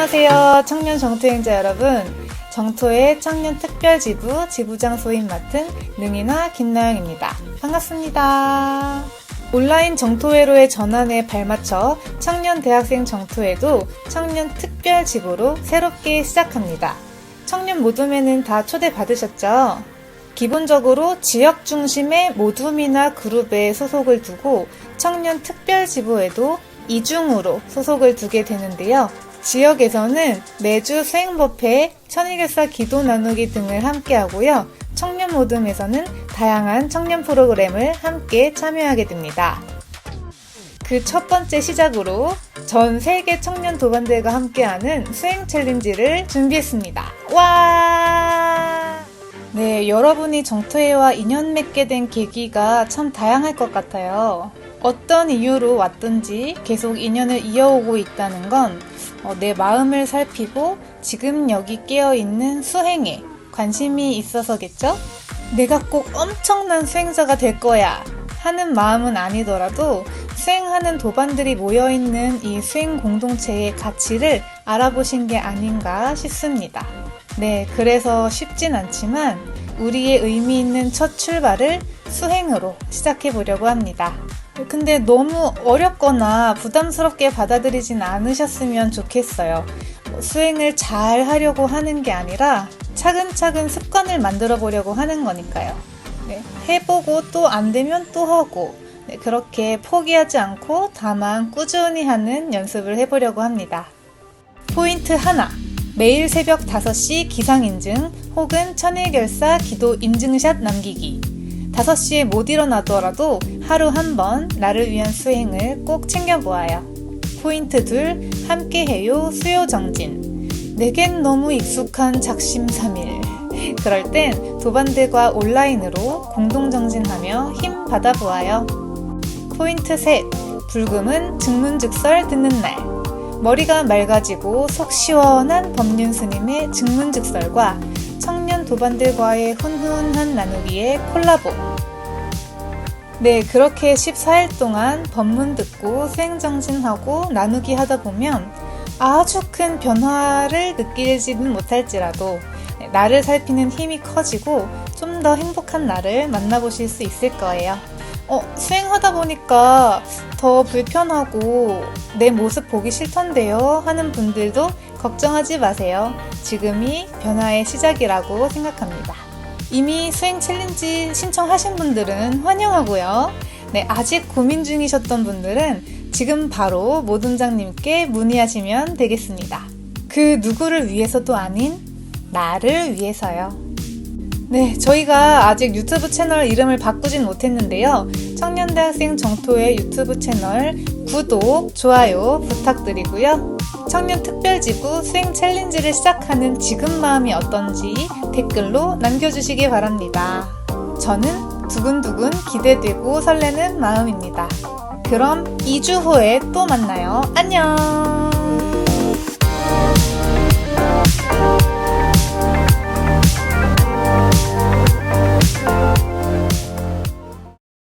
안녕하세요. 청년 정토행자 여러분. 정토의 청년 특별지부 지부장 소임 맡은 능인아 김나영입니다. 반갑습니다. 온라인 정토회로의 전환에 발맞춰 청년 대학생 정토회도 청년 특별지부로 새롭게 시작합니다. 청년 모둠에는 다 초대받으셨죠? 기본적으로 지역 중심의 모둠이나 그룹에 소속을 두고 청년 특별지부에도 이중으로 소속을 두게 되는데요. 지역에서는 매주 수행법회, 천일교사 기도 나누기 등을 함께 하고요. 청년 모둠에서는 다양한 청년 프로그램을 함께 참여하게 됩니다. 그 첫 번째 시작으로 전 세계 청년 도반대가 함께하는 수행 챌린지를 준비했습니다. 와! 네, 여러분이 정토회와 인연 맺게 된 계기가 참 다양할 것 같아요. 어떤 이유로 왔든지 계속 인연을 이어오고 있다는 건 어, 내 마음을 살피고 지금 여기 깨어 있는 수행에 관심이 있어서겠죠? 내가 꼭 엄청난 수행자가 될 거야 하는 마음은 아니더라도 수행하는 도반들이 모여있는 이 수행 공동체의 가치를 알아보신 게 아닌가 싶습니다. 네, 그래서 쉽진 않지만 우리의 의미 있는 첫 출발을 수행으로 시작해 보려고 합니다. 근데 너무 어렵거나 부담스럽게 받아들이진 않으셨으면 좋겠어요. 뭐 수행을 잘 하려고 하는 게 아니라 차근차근 습관을 만들어 보려고 하는 거니까요. 네, 해보고 또 안 되면 또 하고 네, 그렇게 포기하지 않고 다만 꾸준히 하는 연습을 해보려고 합니다. 포인트 하나. 매일 새벽 5시 기상 인증 혹은 천일결사 기도 인증샷 남기기. 5시에 못 일어나더라도 하루 한 번 나를 위한 수행을 꼭 챙겨보아요. 포인트 둘. 함께해요 수요 정진. 내겐 너무 익숙한 작심 삼일. 그럴 땐 도반들과 온라인으로 공동정진하며 힘 받아보아요. 포인트 셋. 불금은 증문즉설 듣는 날. 머리가 맑아지고 속 시원한 법륜 스님의 증문즉설과 청년 도반들과의 훈훈한 나누기의 콜라보. 네, 그렇게 14일 동안 법문 듣고 수행정진하고 나누기 하다 보면 아주 큰 변화를 느끼지는 못할지라도 네, 나를 살피는 힘이 커지고 좀 더 행복한 나를 만나보실 수 있을 거예요. 어, 수행하다 보니까 더 불편하고 내 모습 보기 싫던데요 하는 분들도 걱정하지 마세요. 지금이 변화의 시작이라고 생각합니다. 이미 수행 챌린지 신청하신 분들은 환영하고요. 네, 아직 고민 중이셨던 분들은 지금 바로 모둠장님께 문의하시면 되겠습니다. 그 누구를 위해서도 아닌 나를 위해서요. 네, 저희가 아직 유튜브 채널 이름을 바꾸진 못했는데요. 청년대학생 정토의 유튜브 채널 구독, 좋아요 부탁드리고요. 청년 특별지구 수행 챌린지를 시작하는 지금 마음이 어떤지 댓글로 남겨주시기 바랍니다. 저는 두근두근 기대되고 설레는 마음입니다. 그럼 2주 후에 또 만나요. 안녕!